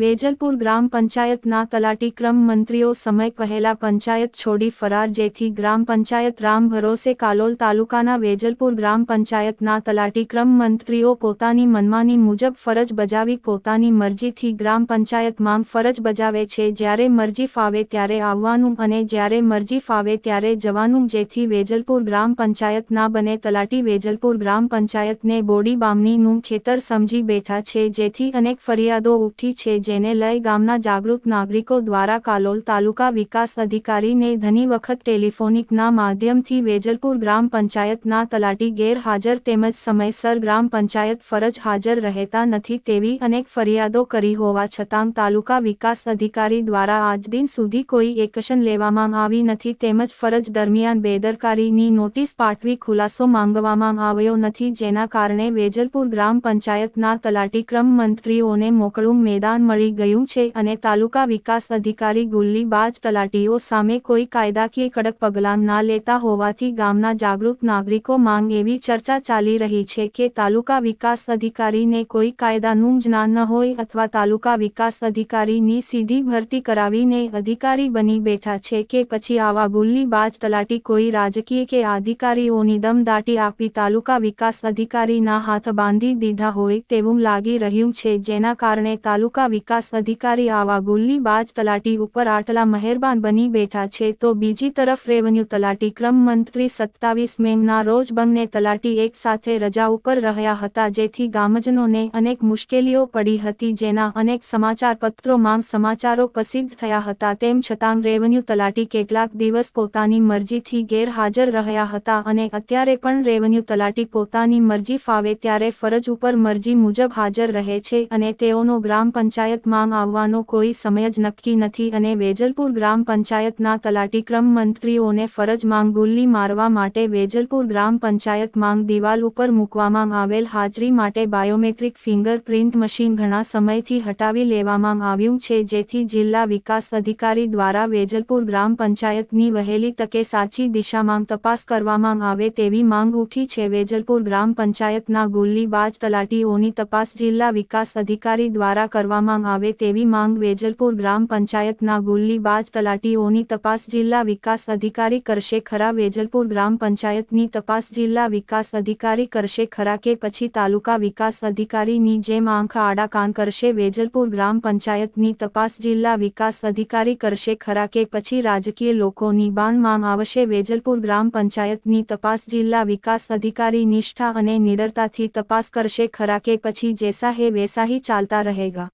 વેજલપુર ગ્રામ પંચાયતના તલાટી ક્રમ મંત્રીઓ સમય પહેલા પંચાયત છોડી ફરાર, જેથી ગ્રામ પંચાયત રામ ભરોસે કાલોલ તાલુકાના વેજલપુર ગ્રામ પંચાયતના તલાટી ક્રમ મંત્રીઓ પોતાની મનમાની મુજબ ફરજ બજાવી પોતાની મરજીથી ગ્રામ પંચાયતમાં ફરજ બજાવે છે. જ્યારે મરજી ફાવે ત્યારે આવવાનું અને જ્યારે મરજી ફાવે ત્યારે જવાનું. જેથી વેજલપુર ગ્રામ પંચાયત ના બને તલાટી વેજલપુર ગ્રામ પંચાયતને બોડી બામણીનું ખેતર સમજી બેઠા છે. જેથી અનેક ફરિયાદો ઉઠી છે. જેને લઈ ગામના જાગૃત નાગરિકો દ્વારા કાલોલ તાલુકા વિકાસ અધિકારીને ઘણી વખત ટેલિફોનિકના માધ્યમથી વેજલપુર ગ્રામ પંચાયતના તલાટી ગેરહાજર તેમજ સમયસર ગ્રામ પંચાયત ફરજ હાજર રહેતા નથી તેવી અનેક ફરિયાદો કરી હોવા છતાં તાલુકા વિકાસ અધિકારી દ્વારા આજ દિન સુધી કોઈ એક્શન લેવામાં આવી નથી તેમજ ફરજ દરમિયાન બેદરકારીની નોટિસ પાઠવી ખુલાસો માંગવામાં આવ્યો નથી જેના કારણે વેજલપુર ગ્રામ પંચાયતના તલાટી ક્રમ મંત્રીઓને મોકળું મેદાન મળી ગયું છે અને તાલુકા વિકાસ અધિકારી ગુલ્લીબાજ તલાટીઓ સામે કોઈ કાયદાકીય કડક પગલાં ના લેતા હોવાથી ગામના જાગૃત નાગરિકો માંગ એવી ચર્ચા ચાલી રહી છે કે તાલુકા વિકાસ અધિકારીને કોઈ કાયદાનું જ્ઞાન ન હોય અથવા તાલુકા વિકાસ અધિકારીની સીધી ભરતી કરાવીને અધિકારી બની બેઠા છે કે પછી આવા ગુલ્લીબાજ તલાટી કોઈ રાજકીય કે અધિકારીઓની દમદાટી આપી તાલુકા વિકાસ અધિકારીના હાથ બાંધી દીધા હોય તેવું લાગી રહ્યું છે જેના કારણે તાલુકા વિકાસ અધિકારી આવા ગુલ્લીબાજ તલાટી ઉપર આટલા મહેરબાન બની બેઠા છે તો બીજી તરફ રેવન્યુ તલાટી ક્રમ મંત્રી સત્તાવીસ મેના રોજ બંને તલાટી એક સાથે રજા ઉપર રહ્યા હતા જેથી ગામજનોને અનેક મુશ્કેલીઓ પડી હતી જેના અનેક સમાચાર પત્રોમાં સમાચારો પ્રસિદ્ધ થયા હતા. તેમ છતાં રેવન્યુ તલાટી કેટલાક દિવસ પોતાની મરજીથી ગેરહાજર રહ્યા હતા અને અત્યારે પણ રેવન્યુ તલાટી પોતાની મરજી ફાવે ત્યારે ફરજ ઉપર મરજી મુજબ હાજર રહે છે અને તેઓનો ગ્રામ પંચાયતમાં આવવાનો કોઈ સમય જ નક્કી નથી અને વેજલપુર ગ્રામ પંચાયતના તલાટી ક્રમ મંત્રીઓને ફરજ માંગ ગુલ્લી મારવા માટે વેજલપુર ગ્રામ પંચાયત માંગ દિવાલ ઉપર મૂકવામાં આવેલ હાજરી માટે બાયોમેટ્રિક ફિંગરપ્રિન્ટ મશીન ઘણા સમયથી હટાવી લેવામાં આવ્યું છે, જેથી જિલ્લા વિકાસ અધિકારી દ્વારા વેજલપુર ગ્રામ પંચાયતની વહેલી તકે સાચી દિશામાં તપાસ કરવામાં આવે તેવી માંગ ઉઠી છે. વેજલપુર ગ્રામ પંચાયતના ગુલ્લીબાજ તલાટીઓની તપાસ જિલ્લા વિકાસ અધિકારી દ્વારા કરવામાં આવે તેવી માંગ વેજલપુર ગ્રામ પંચાયતના ગુલ્લીબાજ તલાટીઓની તપાસ જિલ્લા વિકાસ અધિકારી કરશે ખરા. વેજલપુર ગ્રામ પંચાયતની તપાસ જિલ્લા વિકાસ અધિકારી કરશે ખરા કે પછી તાલુકા વિકાસ અધિકારીની જેમ આંખ આડા કાન કરશે. વેજલપુર ગ્રામ પંચાયતની તપાસ જિલ્લા વિકાસ અધિકારી કરશે ખરા કે પછી રાજકીય લોકોની બાણ માંગ આવશે. વેજલપુર ગ્રામ પંચાયતની તપાસ જિલ્લા વિકાસ અધિકારી નિષ્ઠા અને નિડરતાથી તપાસ કરશે ખરા કે પછી જૈસા હે વૈસા ही ચાલતા રહેગા.